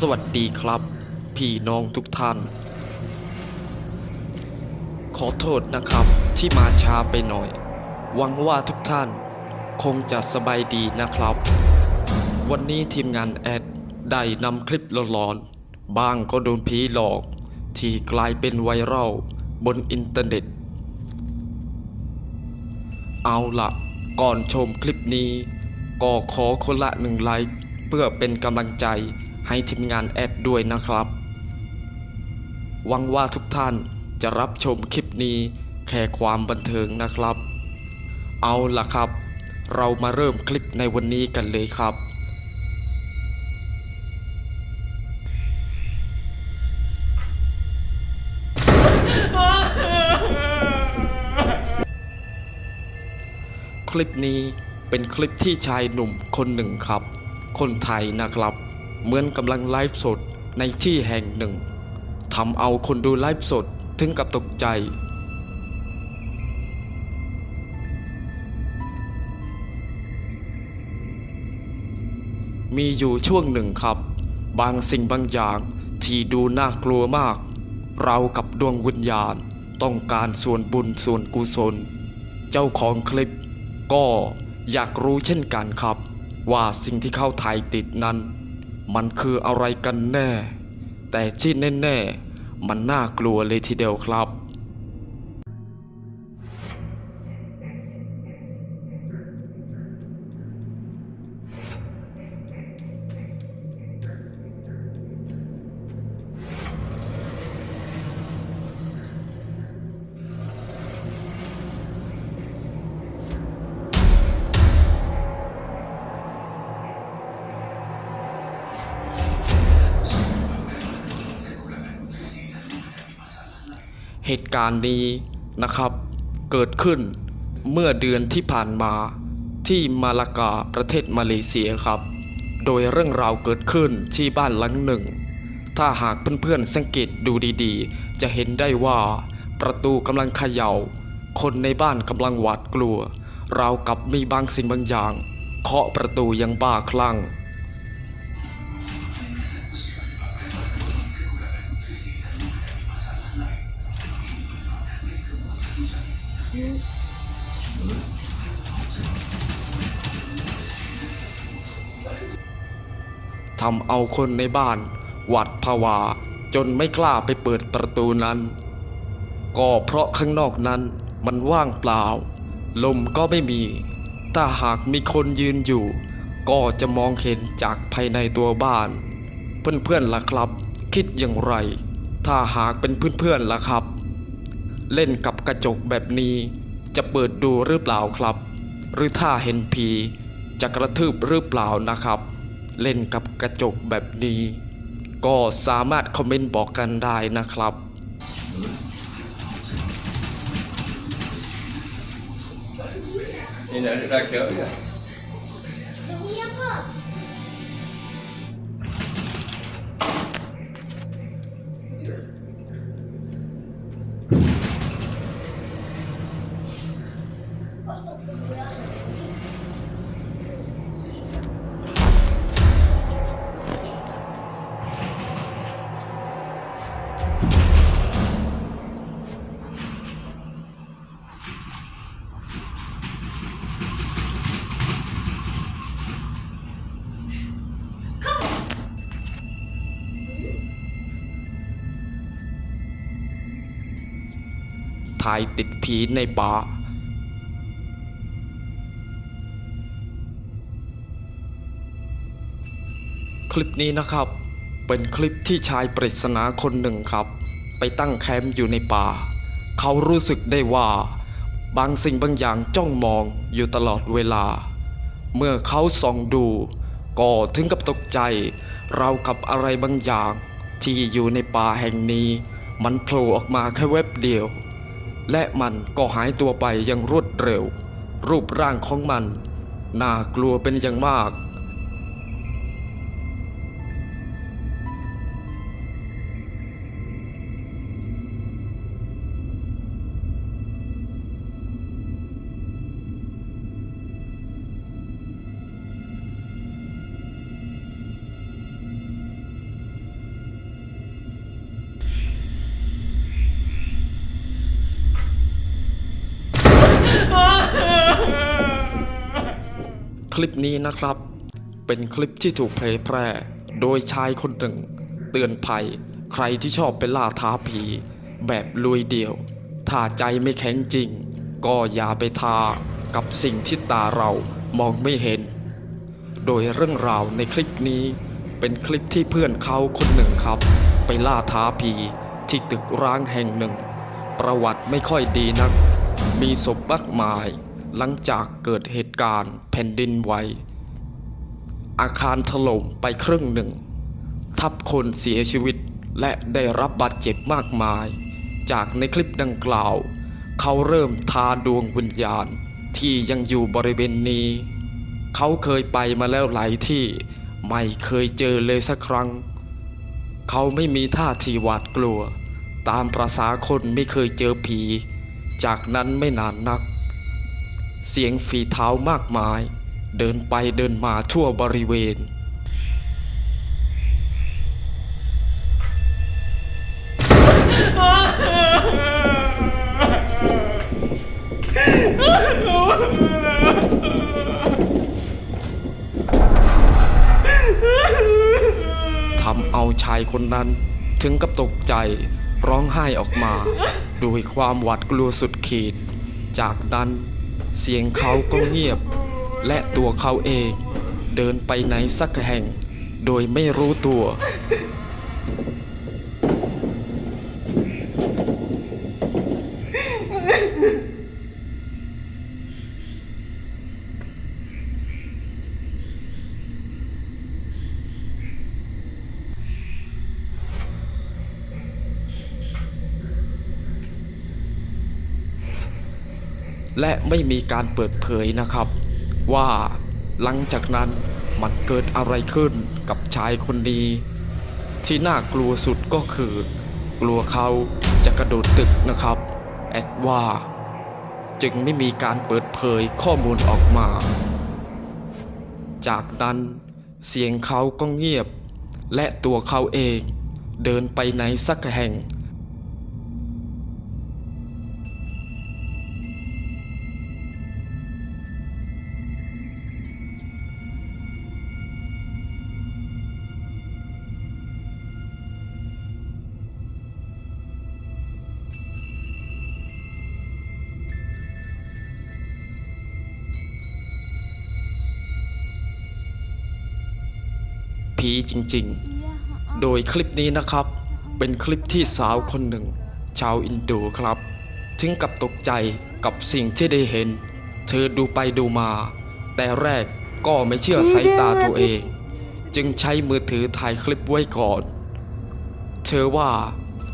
สวัสดีครับ พี่น้องทุกท่าน ขอโทษนะครับที่มาช้าไปหน่อย หวังว่าทุกท่านคงจะสบายดีนะครับ วันนี้ทีมงานแอดได้นำคลิปหลอนๆบ้างก็โดนผีหลอก ที่กลายเป็นไวรัลบนอินเทอร์เน็ต เอาละก่อนชมคลิปนี้ ก็ขอคนละหนึ่งไลค์เพื่อเป็นกำลังใจ ให้ทีมงานแอดด้วยนะครับ หวังว่าทุกท่านจะรับชมคลิปนี้แค่ความบันเทิงนะครับ เอาล่ะครับ เรามาเริ่มคลิปในวันนี้กันเลยครับคลิปนี้เป็นคลิปที่ชายหนุ่มคนหนึ่งครับ คนไทยนะครับ เหมือนกำลังไลฟ์สดในที่แห่งหนึ่งทำเอาคนดูไลฟ์สดถึงกับตกใจ มีอยู่ช่วงหนึ่งครับ บางสิ่งบางอย่างที่ดูน่ากลัวมาก เรากับดวงวิญญาณต้องการส่วนบุญส่วนกุศล เจ้าของคลิปก็อยากรู้เช่นกันครับ ว่าสิ่งที่เขาถ่ายติดนั้น มันคืออะไรกันแน่ แต่ที่แน่ๆ มันน่ากลัวเลยทีเดียวครับ เหตุการณ์นี้นะครับ เกิดขึ้นเมื่อเดือนที่ผ่านมาที่มาลากาประเทศมาเลเซียครับ โดยเรื่องราวเกิดขึ้นที่บ้านหลังหนึ่ง ถ้าหากเพื่อนๆสังเกตดูดีๆ จะเห็นได้ว่า ประตูกำลังเขย่า คนในบ้านกำลังหวาดกลัว ราวกับมีบางสิ่งบางอย่าง เคาะประตูอยังบ้าคลั่ง ทำเอาคนในบ้านหวาดผวาจนไม่กล้าไปเปิดประตูนั้น ก็เพราะข้างนอกนั้นมันว่างเปล่า ลมก็ไม่มี ถ้าหากมีคนยืนอยู่ ก็จะมองเห็นจากภายในตัวบ้าน เพื่อนๆล่ะครับ คิดอย่างไร ถ้าหากเป็นเพื่อนๆล่ะครับ เล่นกับกระจกแบบนี้จะเปิดดูหรือเปล่าครับ หรือถ้าเห็นผีจะกระทืบหรือเปล่านะครับ เล่นกับกระจกแบบนี้ ก็สามารถคอมเมนต์บอกกันได้นะครับ Ini ada dah kira ke? Demi apa? ถ่ายติดผีในป่าคลิปนี้นะครับ เป็นคลิปที่ชายปริศนาคนหนึ่งครับ ไปตั้งแคมป์อยู่ในป่า เขารู้สึกได้ว่า บางสิ่งบางอย่างจ้องมองอยู่ตลอดเวลา เมื่อเขาส่องดู ก็ถึงกับตกใจ เรากับอะไรบางอย่างที่อยู่ในป่าแห่งนี้ มันโผล่ออกมาแค่แวบเดียว และมันก็หายตัวไปอย่างรวดเร็ว รูปร่างของมัน น่ากลัวเป็นอย่างมาก คลิปนี้นะครับ เป็นคลิปที่ถูกเผยแพร่ โดยชายคนหนึ่ง เตือนภัย ใครที่ชอบไปล่าท้าผี แบบลุยเดี่ยว ถ้าใจไม่แข็งจริง ก็อย่าไปทากับสิ่งที่ตาเรามองไม่เห็น โดยเรื่องราวในคลิปนี้ เป็นคลิปที่เพื่อนเขาคนหนึ่งครับ ไปล่าท้าผีที่ตึกร้างแห่งหนึ่ง ประวัติไม่ค่อยดีนัก มีศพมากมาย หลังจากเกิดเหตุการณ์แผ่นดินไหว อาคารถล่มไปครึ่งหนึ่ง ทับคนเสียชีวิตและได้รับบาดเจ็บมากมาย จากในคลิปดังกล่าว เขาเริ่มทาดวงวิญญาณที่ยังอยู่บริเวณนี้ เขาเคยไปมาแล้วหลายที่ไม่เคยเจอเลยสักครั้ง เขาไม่มีท่าทีหวาดกลัว ตามประษาคนไม่เคยเจอผี จากนั้นไม่นานนัก เสียงฝีเท้ามากมาย เดินไปเดินมาทั่วบริเวณ ทำเอาชายคนนั้นถึงกับตกใจร้องไห้ออกมา ด้วยความหวาดกลัวสุดขีด จากนั้น เสียงเขาก็เงียบ และตัวเขาเองเดินไปไหนสักแห่ง โดยไม่รู้ตัว และไม่มีการเปิดเผยนะครับ ว่าหลังจากนั้นมันเกิดอะไรขึ้นกับชายคนนี้ ที่น่ากลัวสุดก็คือ กลัวเขาจะกระโดดตึกนะครับแอดว่า จึงไม่มีการเปิดเผยข้อมูลออกมา จากนั้นเสียงเขาก็เงียบ และตัวเขาเองเดินไปไหนสักแห่ง ผีจริงๆ โดยคลิปนี้นะครับ เป็นคลิปที่สาวคนหนึ่ง ชาวอินโดครับ ถึงกับตกใจกับสิ่งที่ได้เห็น เธอดูไปดูมา แต่แรกก็ไม่เชื่อสายตาตัวเอง จึงใช้มือถือถ่ายคลิปไว้ก่อน เธอว่า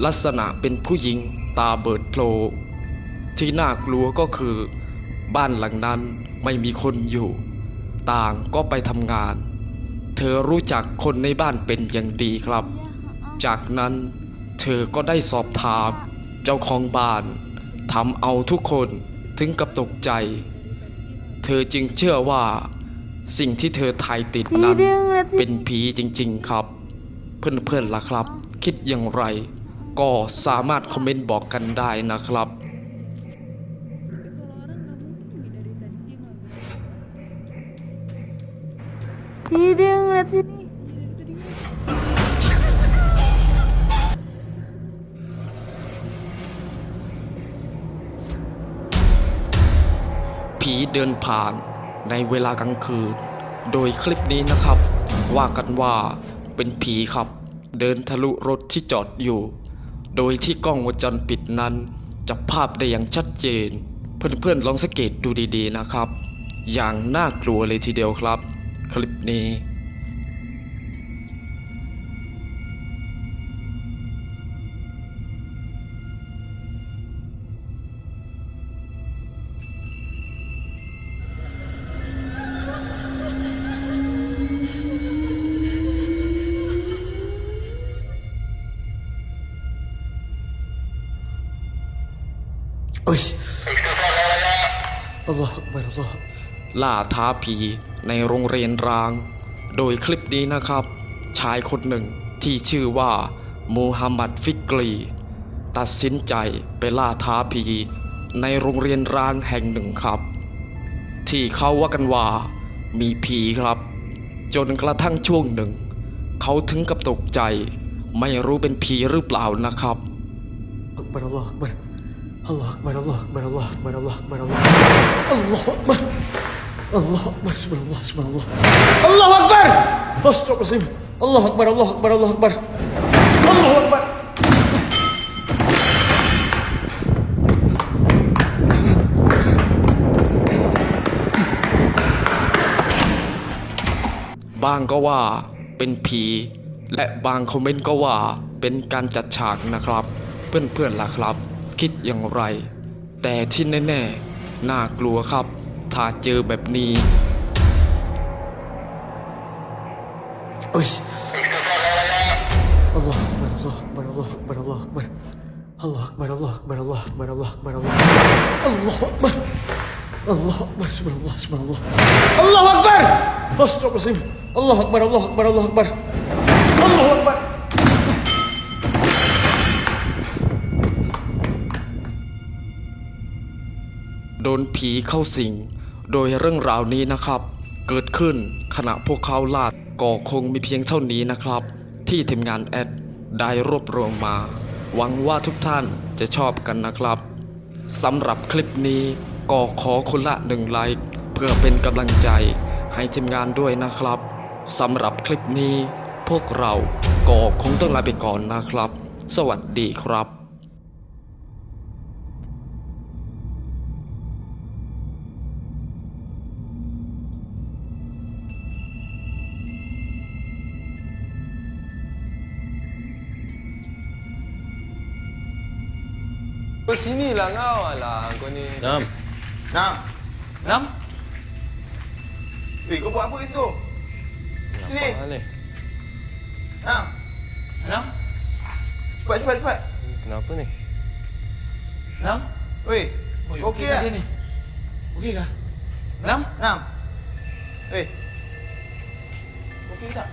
ลักษณะเป็นผู้หญิงตาเบิดโพลที่น่ากลัวก็คือ บ้านหลังนั้นไม่มีคนอยู่ ต่างก็ไปทำงาน ธอรู้จักคนในบ้านเป็นอย่างดีครับ จากนั้นเธอก็ได้สอบถามเจ้าของบ้านทำเอาทุกคนถึงกับตกใจ เธอจึงเชื่อว่า สิ่งที่เธอถ่ายติดนั้น เป็นผีจริงๆครับ เพื่อนๆล่ะครับ คิดอย่างไร ก็สามารถคอมเมนต์บอกกันได้นะครับ Ih, dia ผีเดินผ่านในเวลากลางคืน โดยคลิปนี้นะครับ ว่ากันว่าเป็นผีครับ เดินทะลุรถที่จอดอยู่ โดยที่กล้องวงจรปิดนั้นจับภาพได้อย่างชัดเจน เพื่อนๆลองสังเกตดูดีๆนะครับ อย่างน่ากลัวเลยทีเดียวครับ คลิปนี้ อ้ยอัลลอฮ์อัลลอฮ์ล่าท้าผีในโรงเรียนร้าง โดยคลิปนี้นะครับ ชายคนหนึ่งที่ชื่อว่ามูฮัมหมัดฟิกรี ตัดสินใจไปล่าท้าผีในโรงเรียนร้างแห่งหนึ่งครับ ที่เขาว่ากันว่ามีผีครับ จนกระทั่งช่วงหนึ่ง เขาถึงกับตกใจ ไม่รู้เป็นผีหรือเปล่านะครับอักบัรอัลลอฮฺ Allah Akbar, Allah Akbar, Allah Akbar, Allah Akbar, Allah Akbar. Allah Akbar. Allah Akbar, subhanallah, subhanallah. Allah Akbar. Astagfirullahaladzim. Allah Akbar, Allah Akbar, Allah Akbar. Allah Akbar. Allah Akbar. บ้างก็ว่าเป็นผี และบางคอมเมนต์ก็ว่าเป็นการจัดฉากนะครับ เพื่อนๆล่ะครับ คิดอย่างไร แต่ที่แน่ๆ น่ากลัวครับ ถ้าเจอแบบนี้อุ้ย Allah Akbar Allah Akbar Allah Akbar Allah Akbar Allah Akbar Allah Akbar Allah Akbar Allah Akbar Allah Allah Akbar Allah Akbar Subhanallah Subhanallah Allah Akbar Astagfirullahaladzim Allah Akbar Allah Akbar Allah Akbar Allah Akbar โดนผีเข้าสิง โดยเรื่องราวนี้นะครับ เกิดขึ้นขณะพวกเขาลาดก็คงมีเพียงเท่านี้นะครับ ที่ทีมงานแอดได้รวบรวมมา หวังว่าทุกท่านจะชอบกันนะครับสำหรับคลิปนี้ก็ขอคนละหนึ่งไลค์เพื่อเป็นกำลังใจให้ทีมงานด้วยนะครับสำหรับคลิปนี้ พวกเราก็คงต้องลาไปก่อนนะครับ สวัสดีครับ Kau sini lah kau Alah kau ni Nam. Nam. Nam Eh, kau buat apa kat situ? Sini. Ni Nam. Nam Cepat, cepat, cepat. Kenapa ni Nam. Oi. Okey tak? ni Okey kah Nam Nam. Eh. Okey tak?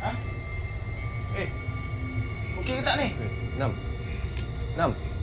Ha? Eh. Okey ke tak ni? Nam Nam